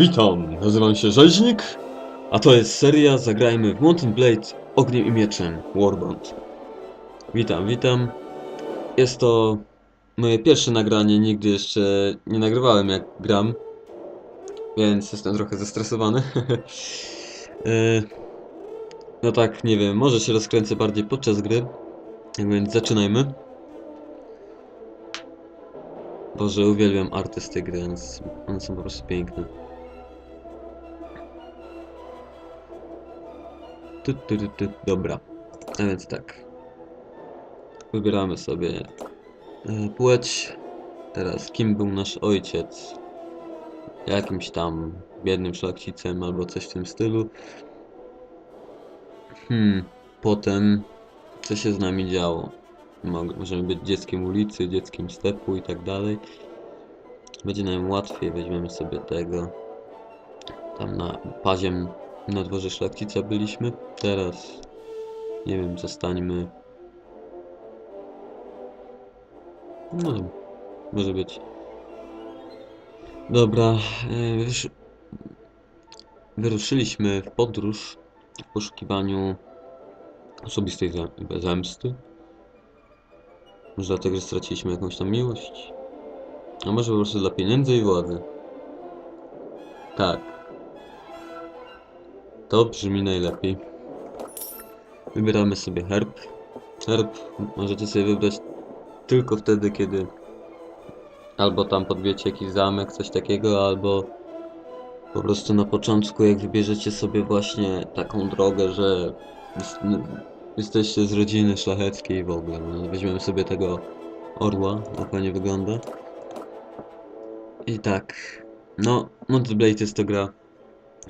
Witam, nazywam się Rzeźnik, a to jest seria Zagrajmy w Mountain Blade Ogniem i Mieczem Warband. Witam, witam. Jest to moje pierwsze nagranie, nigdy jeszcze nie nagrywałem jak gram, więc jestem trochę zestresowany. E, no tak, nie wiem, może się rozkręcę bardziej podczas gry, tak więc zaczynajmy. Boże, uwielbiam arty z tej gry, one są po prostu piękne. Tu, tu, tu, tu. Dobra, a więc tak. Wybieramy sobie e, płeć. Teraz, kim był nasz ojciec? Jakimś tam biednym szlachcicem albo coś w tym stylu. Hmm, potem co się z nami działo? Możemy być dzieckiem ulicy, dzieckiem stepu i tak dalej. Będzie nam łatwiej, weźmiemy sobie tego. Tam na paziem na dworze szlachcica byliśmy. Teraz nie wiem, zostańmy. No, może być. Dobra, e, wysz... wyruszyliśmy w podróż w poszukiwaniu osobistej zem- zemsty. Może dlatego, że straciliśmy jakąś tam miłość. A może po prostu dla pieniędzy i władzy. Tak. To brzmi najlepiej. Wybieramy sobie herb. Herb możecie sobie wybrać tylko wtedy, kiedy albo tam podwiecie jakiś zamek, coś takiego, albo po prostu na początku, jak wybierzecie sobie właśnie taką drogę, że jest, jesteście z rodziny szlacheckiej w ogóle. No, weźmiemy sobie tego orła, jak fajnie wygląda. I tak, no, Mountain Blade jest to gra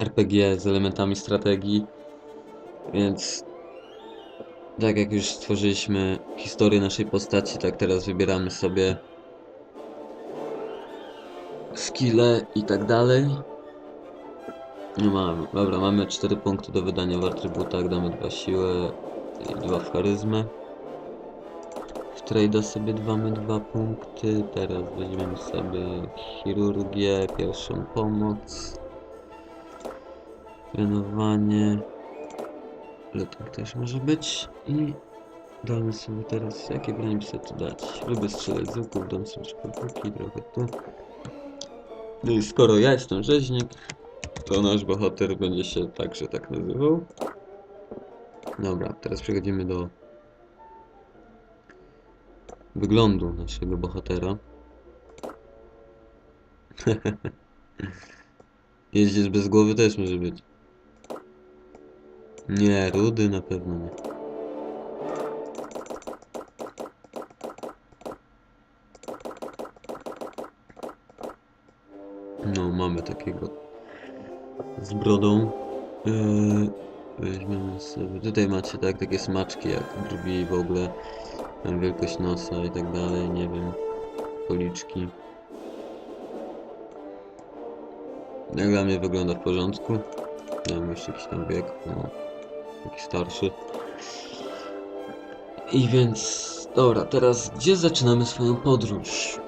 RPG z elementami strategii, więc tak jak już stworzyliśmy historię naszej postaci, tak teraz wybieramy sobie skille i tak dalej. No mamy, dobra, mamy 4 punkty do wydania w atrybutach, damy 2 siłę i 2 w charyzmę. W trade'a sobie damy 2 punkty, teraz weźmiemy sobie chirurgię, pierwszą pomoc. Trenowanie. Letek też może być. I damy sobie teraz, jakie broń sobie tu dać? Lubię strzelać z łuków, dam sobie szkopuki, trochę tu. No i skoro ja jestem rzeźnik, to nasz bohater będzie się także tak nazywał. Dobra, teraz przechodzimy do wyglądu naszego bohatera. Jeździec bez głowy też może być. Nie, rudy na pewno nie. No, mamy takiego z brodą. Yy, weźmiemy sobie. Tutaj macie tak, takie smaczki jak brwi w ogóle. Wielkość nosa i tak dalej, nie wiem. Policzki. Jak dla mnie wygląda w porządku. Nie wiem, jeszcze jakiś tam wiek, no. Jakiś starszy. I więc... Dobra, teraz gdzie zaczynamy swoją podróż?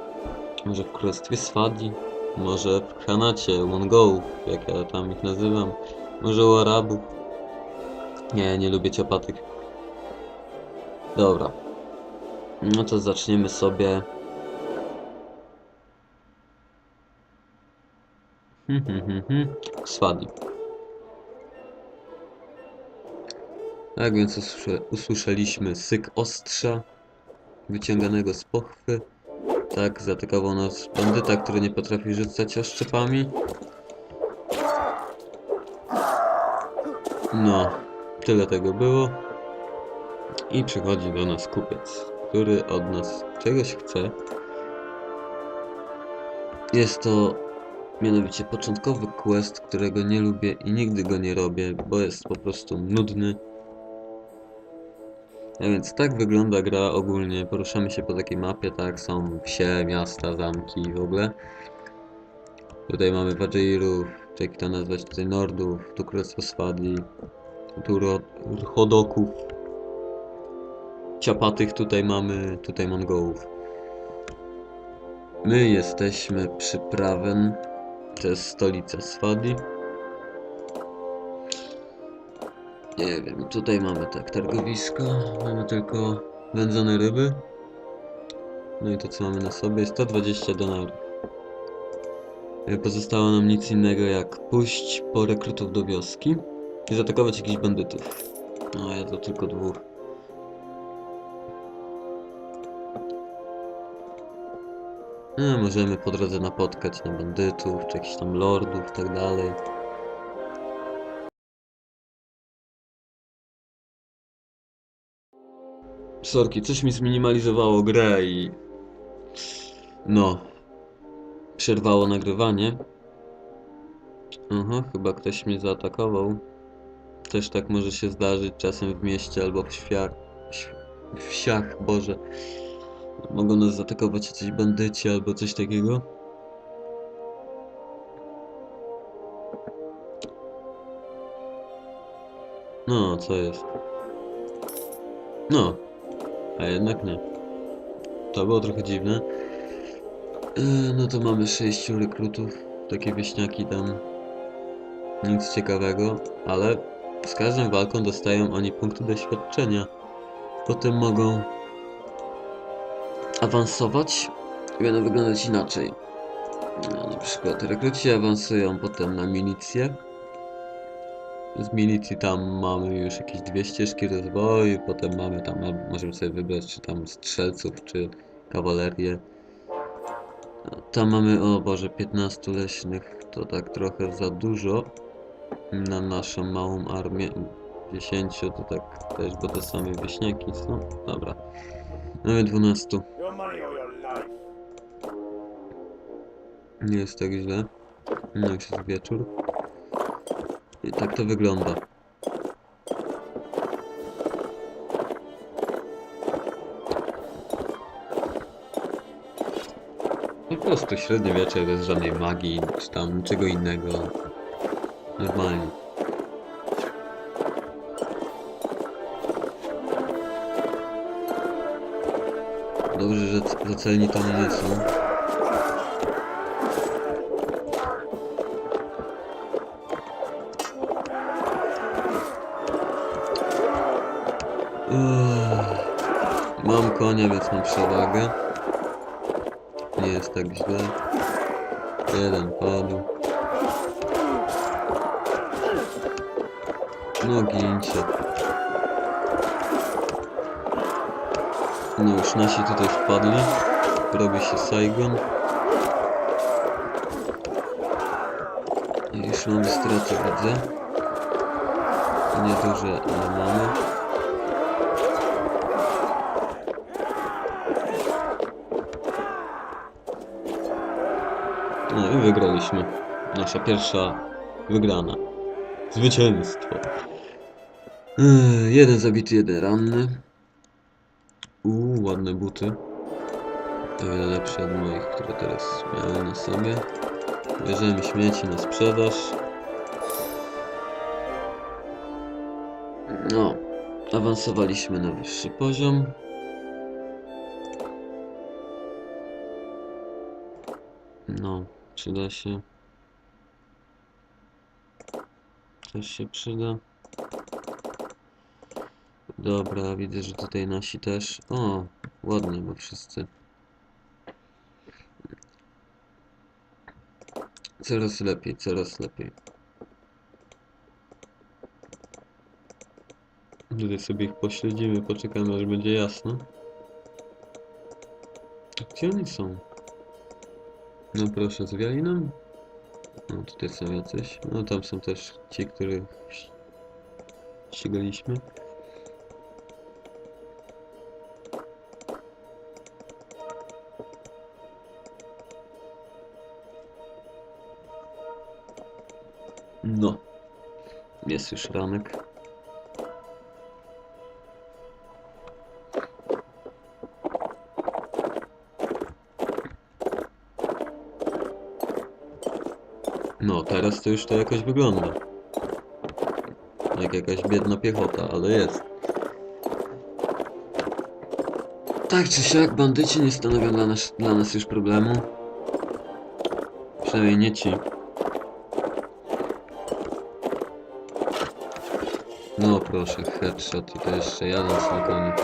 Może w Królestwie Swadi? Może w Khanacie, u Mongołów, jak ja tam ich nazywam? Może u Arabów? Nie, nie lubię ciapatek. Dobra. No to zaczniemy sobie... Hmm, hmm, hmm. Tak więc usłysze, usłyszeliśmy syk ostrza wyciąganego z pochwy. Tak, zaatakował nas bandyta, który nie potrafi rzucać oszczepami. No, tyle tego było. I przychodzi do nas kupiec, który od nas czegoś chce. Jest to mianowicie początkowy quest, którego nie lubię i nigdy go nie robię, bo jest po prostu nudny. A więc tak wygląda gra ogólnie. Poruszamy się po takiej mapie, tak? Są wsie, miasta, zamki w ogóle. Tutaj mamy Wajirów, czy jak to nazwać, tutaj Nordów, tu Królestwo Swadi, tu Chodoków. Ciapatych tutaj mamy, tutaj Mongołów. My jesteśmy przy Prawen. To jest stolica Swadi. Nie wiem, tutaj mamy tak targowisko, mamy tylko wędzone ryby. No i to co mamy na sobie, 120 dolarów. Nie Pozostało nam nic innego jak pójść po rekrutów do wioski i zaatakować jakichś bandytów. No ja to tylko dwóch. No, możemy po drodze napotkać na bandytów, czy jakichś tam lordów tak dalej. Sorki, coś mi zminimalizowało grę i... No... Przerwało nagrywanie. Aha, chyba ktoś mnie zaatakował. Też tak może się zdarzyć czasem w mieście albo w świach... w wsiach, Boże. Mogą nas zaatakować jacyś bandyci albo coś takiego. No, co jest? No, a jednak nie. To było trochę dziwne. E, No to mamy sześciu rekrutów, takie wieśniaki tam. Nic ciekawego, ale z każdą walką dostają oni punkty doświadczenia. Potem mogą awansować i będą wyglądać inaczej. No, na przykład rekruci awansują potem na milicję. Z milicji tam mamy już jakieś dwie ścieżki rozwoju, potem mamy tam, możemy sobie wybrać czy tam strzelców, czy kawalerię. Tam mamy, o Boże, 15 leśnych, to tak trochę za dużo na naszą małą armię. 10 to tak też, bo to same wieśniaki są. Dobra. Mamy 12. Your money or your life. Nie jest tak źle. No już jest wieczór. I tak to wygląda. Po prostu średniowiecze bez żadnej magii, czy tam niczego innego. Normalnie. Dobrze, że że celni to nie są. Więc mam przewagę. Nie jest tak źle. Jeden padł. No gincie. No już nasi tutaj wpadli. Robi się Saigon. I już mamy straty, widzę. Nieduże, ale mamy. I wygraliśmy. Nasza pierwsza wygrana. Zwycięstwo. Ech, jeden zabity, jeden ranny. Uuu, ładne buty. O wiele lepsze od moich, które teraz miałem na sobie. Bierzemy śmieci na sprzedaż. No, awansowaliśmy na wyższy poziom. No, przyda się. Też się przyda. Dobra, widzę, że tutaj nasi też. O, ładnie, bo wszyscy. Coraz lepiej, coraz lepiej. Tutaj sobie ich pośledzimy, poczekamy aż będzie jasno. Gdzie oni są? No proszę, zwiali nam? No tutaj są jacyś. No tam są też ci, których ścigaliśmy. No. Jest już ranek. to już to jakoś wygląda. Jak jakaś biedna piechota, ale jest. Tak czy siak, bandyci nie stanowią dla nas, dla nas już problemu. Przynajmniej nie ci. No proszę, headshot i to jeszcze jeden na koniec.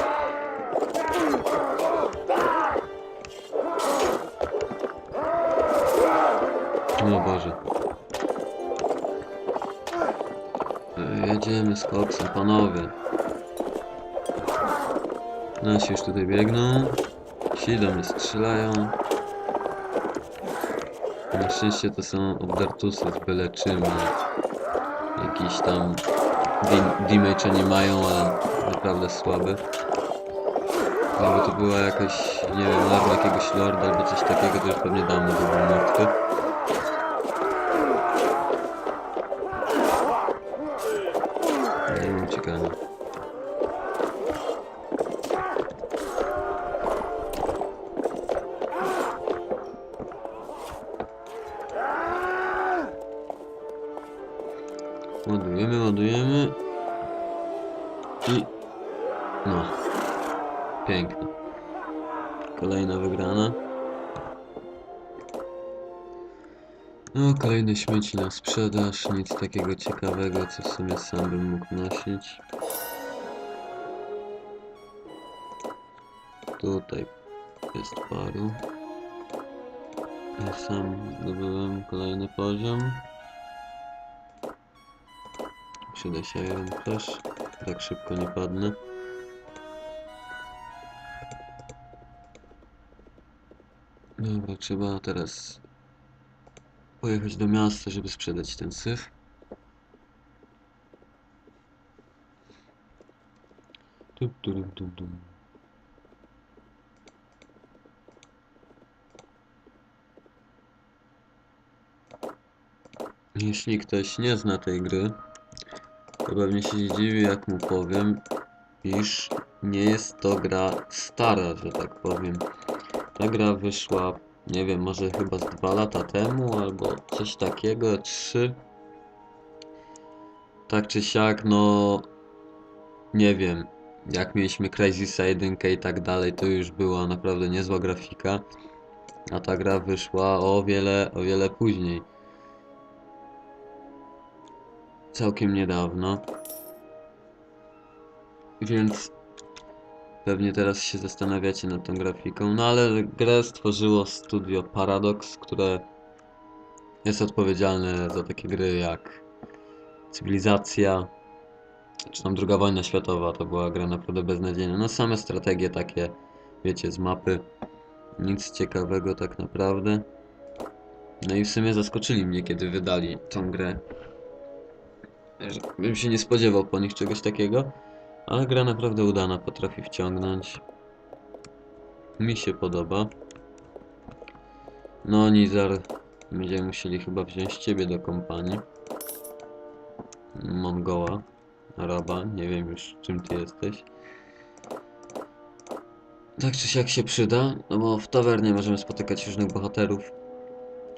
No Boże. Jedziemy z koksem, panowie. Nasi już tutaj biegną. Ci do mnie strzelają. Na szczęście to są obdartusy z byle czym. Jakiś tam dim- damage nie mają, ale naprawdę słaby. Albo to była jakaś, nie wiem, larwa jakiegoś lorda albo coś takiego, to już pewnie dawno by był No, kolejne śmieci na sprzedaż. Nic takiego ciekawego, co w sumie sam bym mógł nosić. Tutaj jest paru. Ja sam zdobyłem kolejny poziom. Przyda się Iron Flash. Tak szybko nie padnę. Dobra, trzeba teraz pojechać do miasta, żeby sprzedać ten syf. Tum, tum, tum, tum. Jeśli ktoś nie zna tej gry, to pewnie się zdziwi, jak mu powiem, iż nie jest to gra stara, że tak powiem. Ta gra wyszła, nie wiem, może chyba z dwa lata temu, albo coś takiego, trzy. Tak czy siak, no nie wiem. Jak mieliśmy Crysis 1 i tak dalej, to już była naprawdę niezła grafika. A ta gra wyszła o wiele, o wiele później. Całkiem niedawno. Więc pewnie teraz się zastanawiacie nad tą grafiką. No ale grę stworzyło studio Paradox, które jest odpowiedzialne za takie gry jak Cywilizacja, czy tam druga wojna światowa, to była gra naprawdę beznadziejna. No same strategie takie, wiecie, z mapy. Nic ciekawego tak naprawdę. No i w sumie zaskoczyli mnie, kiedy wydali tą grę. Bym się nie spodziewał po nich czegoś takiego. Ale gra naprawdę udana, potrafi wciągnąć. Mi się podoba. No Nizar, będziemy musieli chyba wziąć ciebie do kompanii. Mongoła, Araba, nie wiem już czym ty jesteś. Tak czy siak się przyda, no bo w tawernie możemy spotykać różnych bohaterów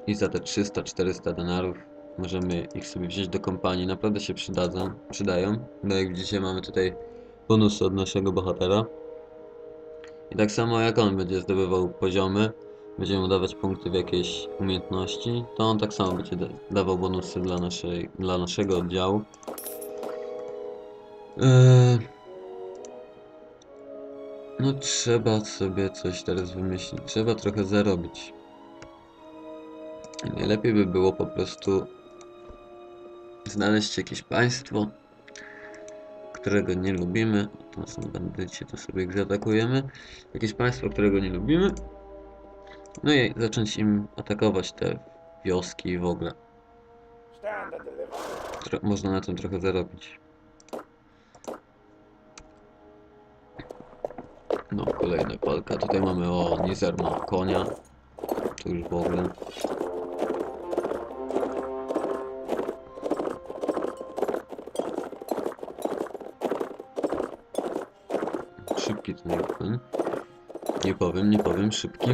i za te 300-400 denarów możemy ich sobie wziąć do kompanii. Naprawdę się przydadzą, przydają, bo jak widzicie mamy tutaj bonusy od naszego bohatera. I tak samo jak on będzie zdobywał poziomy, będziemy dawać punkty w jakieś umiejętności, to on tak samo będzie da dawał bonusy dla, naszej, dla naszego oddziału. Eee... No trzeba sobie coś teraz wymyślić, trzeba trochę zarobić. Najlepiej by było po prostu znaleźć jakieś państwo, którego nie lubimy. To są bandyci, to sobie zaatakujemy. Jakieś państwo, którego nie lubimy. No i zacząć im atakować te wioski i w ogóle. Tro można na tym trochę zarobić. No, kolejna walka. Tutaj mamy o Nizer ma konia. Tu już w ogóle. Szybki ten koń. Nie powiem, nie powiem, szybki.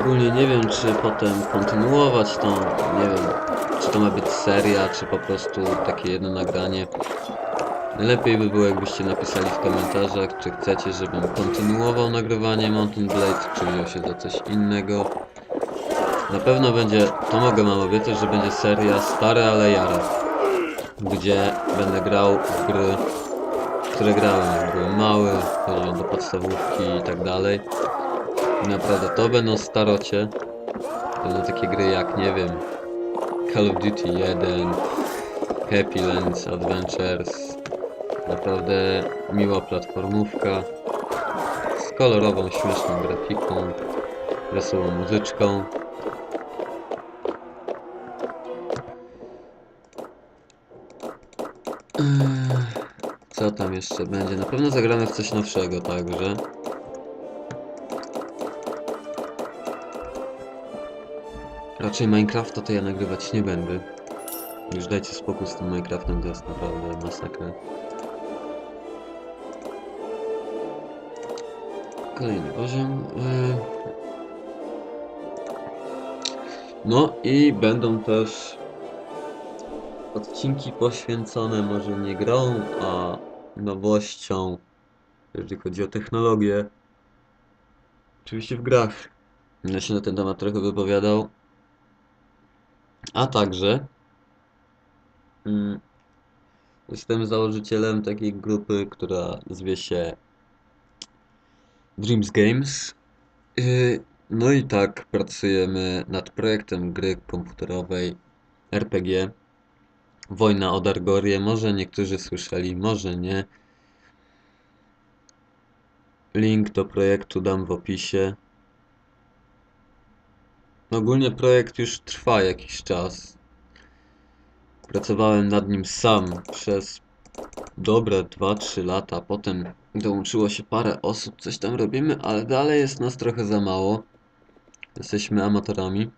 Ogólnie nie wiem, czy potem kontynuować tą, nie wiem, czy to ma być seria, czy po prostu takie jedno nagranie. Lepiej by było, jakbyście napisali w komentarzach, czy chcecie, żebym kontynuował nagrywanie Mountain Blade, czy wziął się za coś innego. Na pewno będzie, to mogę wam obiecać, że będzie seria Stare ale Jare, gdzie będę grał w gry, które grałem jak byłem mały, chodziłem do podstawówki i tak dalej. Naprawdę to będą starocie. Będą takie gry jak, nie wiem, Call of Duty 1, Happy Lands Adventures. Naprawdę miła platformówka z kolorową, śmieszną grafiką, wesołą muzyczką. Co tam jeszcze będzie? Na pewno zagramy w coś nowszego także. Raczej Minecrafta to ja nagrywać nie będę. Już dajcie spokój z tym Minecraftem, to jest naprawdę masakra. Kolejny poziom. e. No i będą też odcinki poświęcone może nie grom, a nowościom, jeżeli chodzi o technologię. Oczywiście w grach. Będę się na ten temat trochę wypowiadał. A także mm, jestem założycielem takiej grupy, która zwie się Dreams Games. Yy, No i tak pracujemy nad projektem gry komputerowej RPG Wojna o Dargorię. Może niektórzy słyszeli, może nie. Link do projektu dam w opisie. Ogólnie projekt już trwa jakiś czas. Pracowałem nad nim sam przez dobre 2-3 lata. Potem dołączyło się parę osób, coś tam robimy, ale dalej jest nas trochę za mało. Jesteśmy amatorami.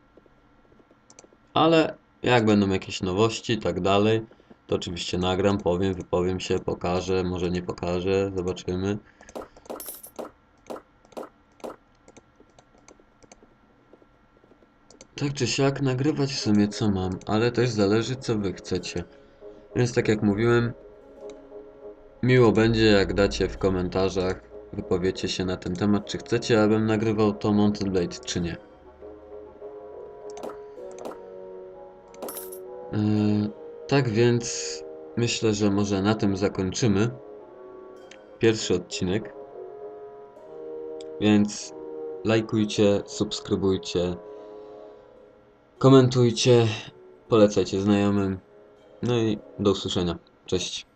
Ale jak będą jakieś nowości i tak dalej, to oczywiście nagram, powiem, wypowiem się, pokażę, może nie pokażę, zobaczymy. Tak czy siak, nagrywać w sumie co mam, ale też zależy co wy chcecie. Więc tak jak mówiłem, miło będzie jak dacie w komentarzach, wypowiecie się na ten temat, czy chcecie, abym nagrywał to Mountain Blade, czy nie. Tak więc myślę, że może na tym zakończymy pierwszy odcinek. Więc lajkujcie, subskrybujcie, komentujcie, polecajcie znajomym. No i do usłyszenia. Cześć.